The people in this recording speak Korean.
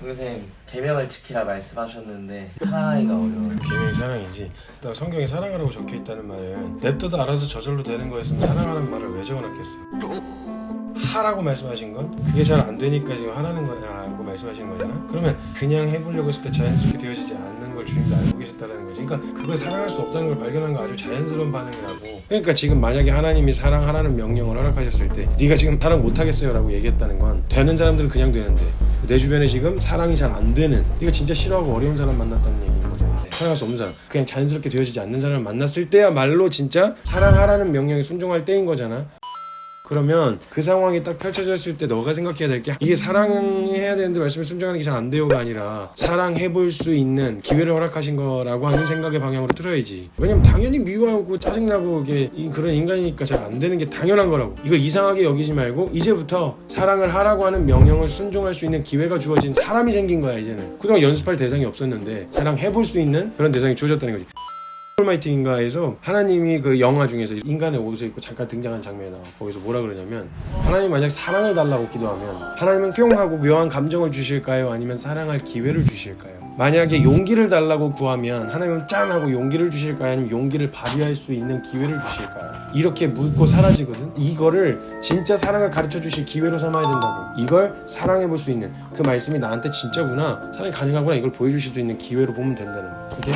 선생님 계명을 지키라 말씀하셨는데 사랑하기가 어려워요. 계명이 사랑이지. 나 성경에 사랑하라고 적혀 있다는 말은 냅둬도 알아서 저절로 되는 거였으면 사랑하는 말을 왜 적어놨겠어? 하라고 말씀하신 건 그게 잘 안 되니까 지금 하라는 거냐고 말씀하시는 거잖아. 그러면 그냥 해보려고 했을 때 자연스럽게 되어지지 않는 걸 주님 계셨다는 거지. 그러니까 그걸 사랑할 수 없다는 걸 발견한 거 아주 자연스러운 반응이라고. 그러니까 지금 만약에 하나님이 사랑하라는 명령을 허락하셨을 때 네가 지금 사랑 못 하겠어요라고 얘기했다는 건 되는 사람들은 그냥 되는데 내 주변에 지금 사랑이 잘 안 되는 네가 진짜 싫어하고 어려운 사람 만났다는 얘기인 거잖아. 사랑할 수 없는 사람 그냥 자연스럽게 되어지지 않는 사람을 만났을 때야말로 진짜 사랑하라는 명령에 순종할 때인 거잖아. 그러면 그 상황이 딱 펼쳐졌을 때 너가 생각해야 될 게 이게 사랑해야 되는데 말씀에 순종하는 게 잘 안 돼요가 아니라 사랑해 볼 수 있는 기회를 허락하신 거라고 하는 생각의 방향으로 틀어야지. 왜냐면 당연히 미워하고 짜증나고 이게 이- 그런 인간이니까 잘 안 되는 게 당연한 거라고. 이걸 이상하게 여기지 말고 이제부터 사랑을 하라고 하는 명령을 순종할 수 있는 기회가 주어진 사람이 생긴 거야 이제는. 그동안 연습할 대상이 없었는데 사랑해 볼 수 있는 그런 대상이 주어졌다는 거지. 홀마이트인가에서 하나님이 그 영화 중에서 인간의 옷을 입고 잠깐 등장한 장면이 나와 거기서 뭐라 그러냐면 하나님 만약 사랑을 달라고 기도하면 하나님은 수용하고 묘한 감정을 주실까요? 아니면 사랑할 기회를 주실까요? 만약에 용기를 달라고 구하면 하나님은 짠 하고 용기를 주실까요? 아니면 용기를 발휘할 수 있는 기회를 주실까요? 이렇게 묻고 사라지거든. 이거를 진짜 사랑을 가르쳐 주실 기회로 삼아야 된다고. 이걸 사랑해 볼 수 있는 그 말씀이 나한테 진짜구나. 사랑이 가능하구나. 이걸 보여주실 수 있는 기회로 보면 된다는 거 오케이?